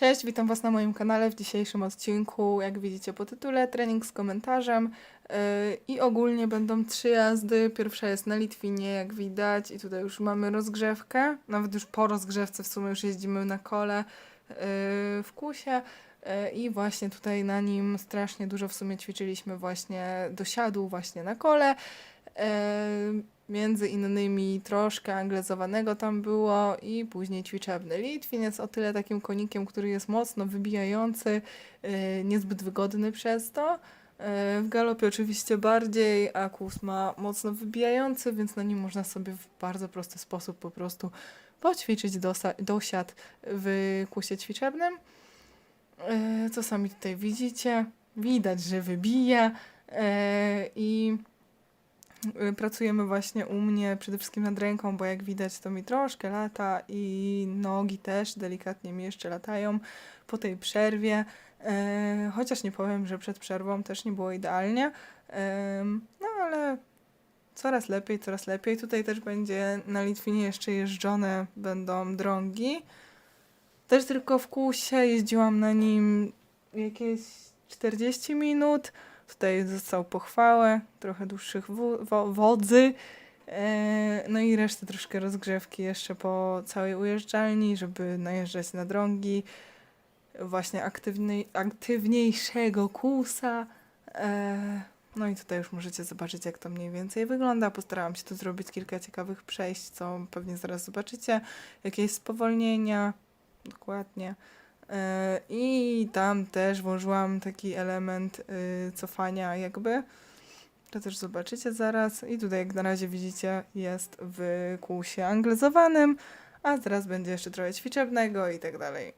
Cześć, witam Was na moim kanale w dzisiejszym odcinku. Jak widzicie po tytule, trening z komentarzem yy, i ogólnie będą trzy jazdy. Pierwsza jest na Litwinie, jak widać, i tutaj już mamy rozgrzewkę. Nawet już po rozgrzewce w sumie już jeździmy na kole yy, w Kusie. Yy, I właśnie tutaj na nim strasznie dużo w sumie ćwiczyliśmy właśnie do siadu właśnie na kole. Yy, Między innymi troszkę anglezowanego tam było i później ćwiczebny. Litwin jest o tyle takim konikiem, który jest mocno wybijający, yy, niezbyt wygodny przez to. Yy, W galopie oczywiście bardziej, a kłus ma mocno wybijający, więc na nim można sobie w bardzo prosty sposób po prostu poćwiczyć dosiad w kłusie ćwiczebnym. Yy, Co sami tutaj widzicie? Widać, że wybija i y, pracujemy właśnie u mnie przede wszystkim nad ręką, bo jak widać to mi troszkę lata i nogi też delikatnie mi jeszcze latają po tej przerwie. E, chociaż nie powiem, że przed przerwą też nie było idealnie. Em, no ale coraz lepiej, coraz lepiej. Tutaj też będzie na Litwinie jeszcze jeżdżone będą drągi. Też tylko w kłusie jeździłam na nim jakieś 40 minut. Tutaj został pochwałę, trochę dłuższych wo- wo- wodzy. E, No i resztę troszkę rozgrzewki jeszcze po całej ujeżdżalni, żeby najeżdżać na drągi. Właśnie aktywnej, aktywniejszego kłusa. E, No i tutaj już możecie zobaczyć, jak to mniej więcej wygląda. Postarałam się tu zrobić kilka ciekawych przejść, co pewnie zaraz zobaczycie. Jakieś spowolnienia. Dokładnie. E, I tam też włożyłam taki element y, cofania jakby. To też zobaczycie zaraz. I tutaj jak na razie widzicie jest w kłusie anglezowanym, a zaraz będzie jeszcze trochę ćwiczebnego i tak dalej.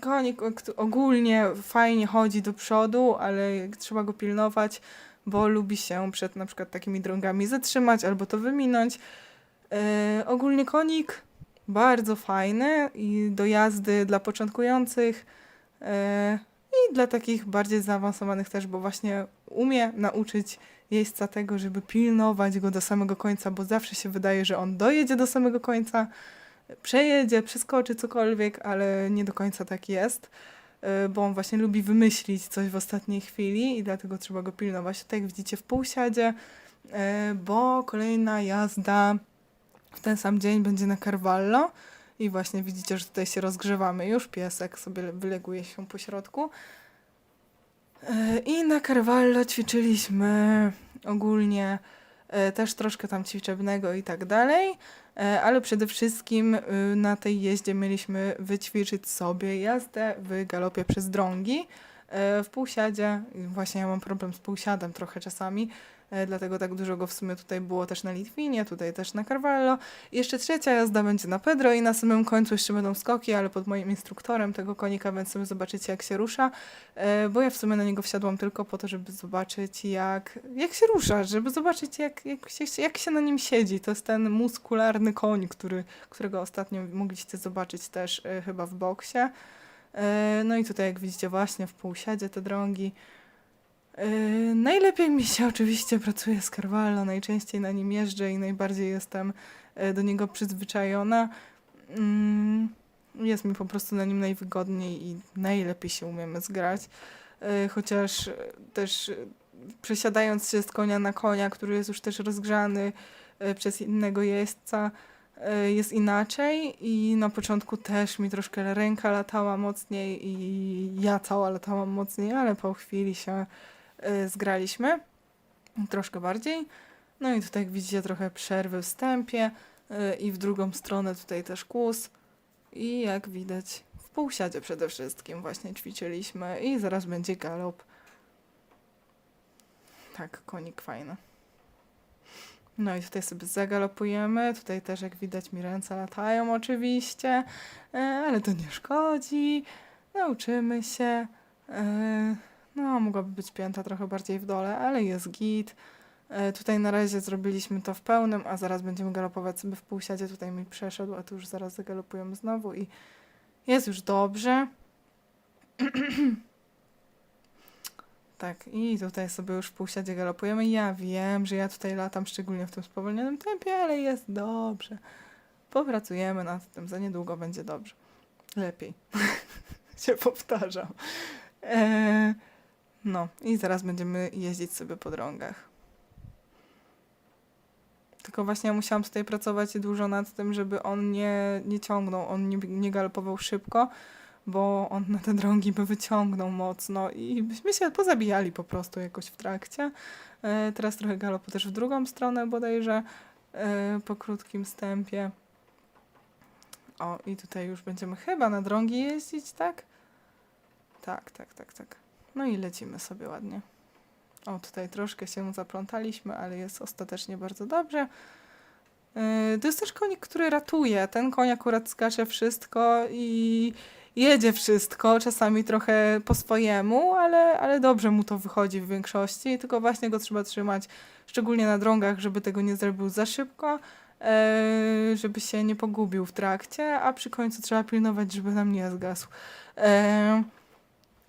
Konik ogólnie fajnie chodzi do przodu, ale trzeba go pilnować, bo lubi się przed na przykład takimi drągami zatrzymać albo to wyminąć. E, ogólnie konik bardzo fajny i do jazdy dla początkujących e, i dla takich bardziej zaawansowanych też, bo właśnie umie nauczyć jeźdźca tego, żeby pilnować go do samego końca, bo zawsze się wydaje, że on dojedzie do samego końca, przejedzie, przeskoczy cokolwiek, ale nie do końca tak jest, e, bo on właśnie lubi wymyślić coś w ostatniej chwili i dlatego trzeba go pilnować. Tutaj jak widzicie w półsiadzie, e, bo kolejna jazda w ten sam dzień będzie na Carvalho i właśnie widzicie, że tutaj się rozgrzewamy już, piesek sobie wyleguje się po środku. E, I na Carvalho ćwiczyliśmy ogólnie e, też troszkę tam ćwiczebnego i tak dalej, e, ale przede wszystkim na tej jeździe mieliśmy wyćwiczyć sobie jazdę w galopie przez drągi. W półsiadzie, właśnie ja mam problem z półsiadem trochę czasami, dlatego tak dużo go w sumie tutaj było też na Litwinie, tutaj też na Carvalho. Jeszcze trzecia jazda będzie na Pedro i na samym końcu jeszcze będą skoki, ale pod moim instruktorem tego konika, więc sobie zobaczycie jak się rusza, e, bo ja w sumie na niego wsiadłam tylko po to, żeby zobaczyć jak, jak się rusza, żeby zobaczyć jak, jak, się, jak się na nim siedzi. To jest ten muskularny koń, który, którego ostatnio mogliście zobaczyć też e, chyba w boksie. E, No i tutaj jak widzicie właśnie w półsiadzie te drągi. E, Najlepiej mi się oczywiście pracuje z Carvalho, najczęściej na nim jeżdżę i najbardziej jestem e, do niego przyzwyczajona. Mm, Jest mi po prostu na nim najwygodniej i najlepiej się umiemy zgrać. E, Chociaż też przesiadając się z konia na konia, który jest już też rozgrzany przez innego jeźdźca, jest inaczej i na początku też mi troszkę ręka latała mocniej i ja cała latałam mocniej, ale po chwili się zgraliśmy troszkę bardziej. No i tutaj jak widzicie trochę przerwy w wstępie e, i w drugą stronę tutaj też kłus i jak widać w półsiadzie przede wszystkim właśnie ćwiczyliśmy i zaraz będzie galop. Tak, konik fajny. No i tutaj sobie zagalopujemy. Tutaj też, jak widać, mi ręce latają oczywiście, e, ale to nie szkodzi. Nauczymy się. No, mogłaby być pięta trochę bardziej w dole, ale jest git. E, Tutaj na razie zrobiliśmy to w pełnym, a zaraz będziemy galopować sobie w półsiadzie. Tutaj mi przeszedł, a tu już zaraz zagalopujemy znowu i jest już dobrze. Tak, i tutaj sobie już w półsiadzie galopujemy. Ja wiem, że ja tutaj latam szczególnie w tym spowolnionym tempie, ale jest dobrze. Popracujemy nad tym, za niedługo będzie dobrze. lepiej. się powtarzam. E, no i zaraz będziemy jeździć sobie po drogach. Tylko właśnie ja musiałam tutaj pracować dużo nad tym, żeby on nie, nie ciągnął, on nie, nie galopował szybko, bo on na te drągi by wyciągnął mocno i byśmy się pozabijali po prostu jakoś w trakcie. E, teraz trochę galopu też w drugą stronę bodajże e, po krótkim stępie. O, i tutaj już będziemy chyba na drągi jeździć, tak? Tak, tak, tak, tak. No i lecimy sobie ładnie. O, tutaj troszkę się zaplątaliśmy, ale jest ostatecznie bardzo dobrze. Yy, To jest też konik, który ratuje. Ten koń akurat skacze wszystko i jedzie wszystko, czasami trochę po swojemu, ale, ale dobrze mu to wychodzi w większości, tylko właśnie go trzeba trzymać, szczególnie na drągach, żeby tego nie zrobił za szybko, e, żeby się nie pogubił w trakcie, a przy końcu trzeba pilnować, żeby nam nie zgasł. E,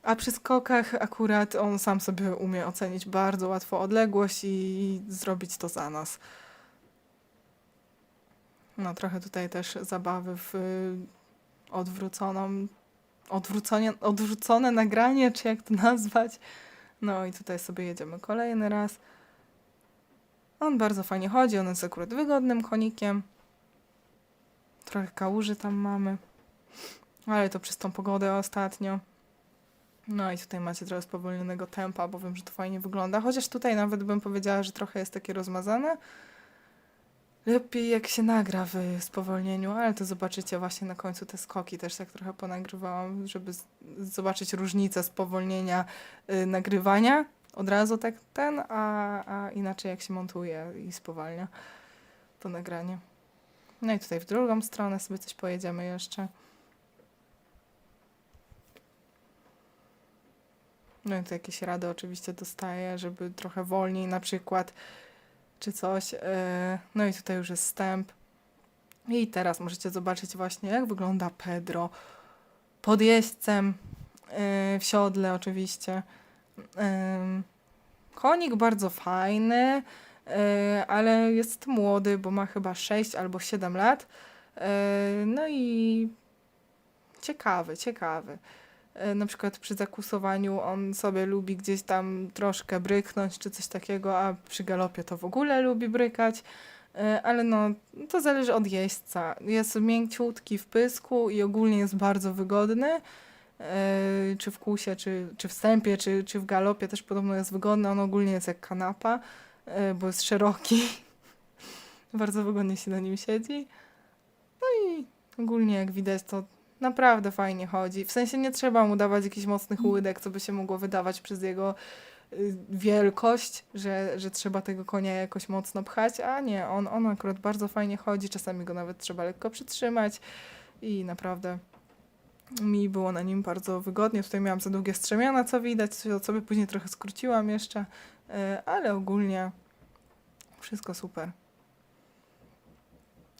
a przy skokach akurat on sam sobie umie ocenić bardzo łatwo odległość i zrobić to za nas. No trochę tutaj też zabawy w y, odwróconą, odwrócone, odwrócone nagranie, czy jak to nazwać. No i tutaj sobie jedziemy kolejny raz. On bardzo fajnie chodzi, on jest akurat wygodnym konikiem. Trochę kałuży tam mamy. Ale to przez tą pogodę ostatnio. No i tutaj macie trochę spowolnionego tempa, bo wiem, że to fajnie wygląda. Chociaż tutaj nawet bym powiedziała, że trochę jest takie rozmazane. Lepiej jak się nagra w spowolnieniu, ale to zobaczycie właśnie na końcu te skoki też tak trochę ponagrywałam, żeby zobaczyć różnicę spowolnienia y, nagrywania. Od razu tak ten, a, a inaczej jak się montuje i spowalnia to nagranie. No i tutaj w drugą stronę sobie coś pojedziemy jeszcze. No i tu jakieś rady oczywiście dostaję, żeby trochę wolniej na przykład, czy coś. yy, No i tutaj już jest wstęp. I teraz możecie zobaczyć właśnie, jak wygląda Pedro pod jeźdźcem, yy, w siodle oczywiście. Ym, Konik bardzo fajny, ale jest młody, bo ma chyba 6 albo 7 lat. No i ciekawy, ciekawy. E, na przykład przy zakusowaniu on sobie lubi gdzieś tam troszkę bryknąć czy coś takiego, a przy galopie to w ogóle lubi brykać. E, Ale no, to zależy od jeźdźca. Jest mięciutki w pysku i ogólnie jest bardzo wygodny. E, Czy w kusie, czy, czy w stępie, czy, czy w galopie też podobno jest wygodny. On ogólnie jest jak kanapa, bo jest szeroki. bardzo wygodnie się na nim siedzi. No i ogólnie jak widać to naprawdę fajnie chodzi. W sensie nie trzeba mu dawać jakichś mocnych łydek, co by się mogło wydawać przez jego y, wielkość, że, że trzeba tego konia jakoś mocno pchać, a nie, on, on akurat bardzo fajnie chodzi, czasami go nawet trzeba lekko przytrzymać i naprawdę mi było na nim bardzo wygodnie. Tutaj miałam za długie strzemiona, co widać, co sobie później trochę skróciłam jeszcze, y, ale ogólnie wszystko super.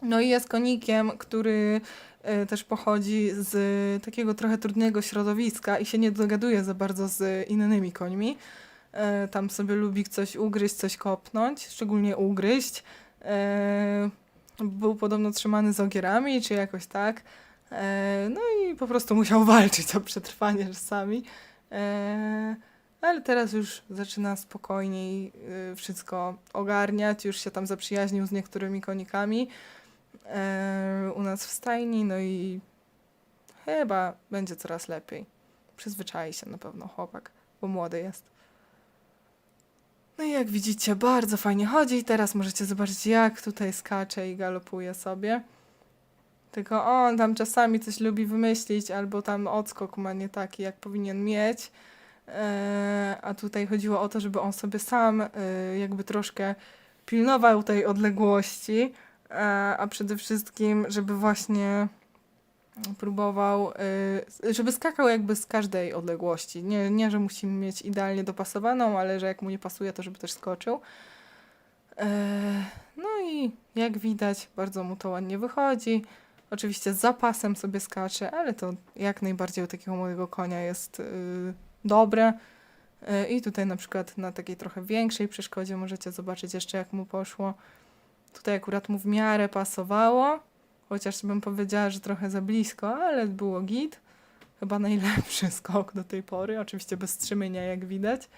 No i jest konikiem, który e, też pochodzi z takiego trochę trudnego środowiska i się nie dogaduje za bardzo z innymi końmi. E, Tam sobie lubi coś ugryźć, coś kopnąć, szczególnie ugryźć. E, Był podobno trzymany z ogierami, czy jakoś tak. No i po prostu musiał walczyć o przetrwanie czasami. Ale teraz już zaczyna spokojniej wszystko ogarniać, już się tam zaprzyjaźnił z niektórymi konikami e, u nas w stajni, no i chyba będzie coraz lepiej. Przyzwyczai się na pewno chłopak, bo młody jest. No i jak widzicie, bardzo fajnie chodzi. Teraz możecie zobaczyć, jak tutaj skacze i galopuje sobie. Tylko on tam czasami coś lubi wymyślić, albo tam odskok ma nie taki, jak powinien mieć. E, a tutaj chodziło o to, żeby on sobie sam e, jakby troszkę pilnował tej odległości a przede wszystkim, żeby właśnie próbował, y, żeby skakał jakby z każdej odległości. Nie, nie, że musimy mieć idealnie dopasowaną, ale że jak mu nie pasuje, to żeby też skoczył. E, No i jak widać, bardzo mu to ładnie wychodzi. Oczywiście z zapasem sobie skacze, ale to jak najbardziej u takiego młodego konia jest y, dobre. E, I tutaj na przykład na takiej trochę większej przeszkodzie możecie zobaczyć jeszcze jak mu poszło. Tutaj akurat mu w miarę pasowało. Chociaż bym powiedziała, że trochę za blisko, ale było git. Chyba najlepszy skok do tej pory. Oczywiście bez strzymienia, jak widać.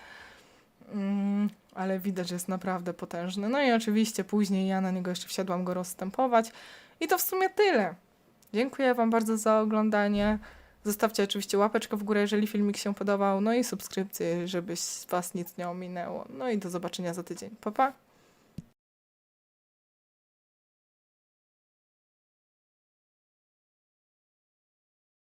Mm, ale widać, że jest naprawdę potężny. No i oczywiście później ja na niego jeszcze wsiadłam go rozstępować. I to w sumie tyle. Dziękuję Wam bardzo za oglądanie. Zostawcie oczywiście łapeczkę w górę, jeżeli filmik się podobał. No i subskrypcję, żeby Was nic nie ominęło. No i do zobaczenia za tydzień. Pa, pa!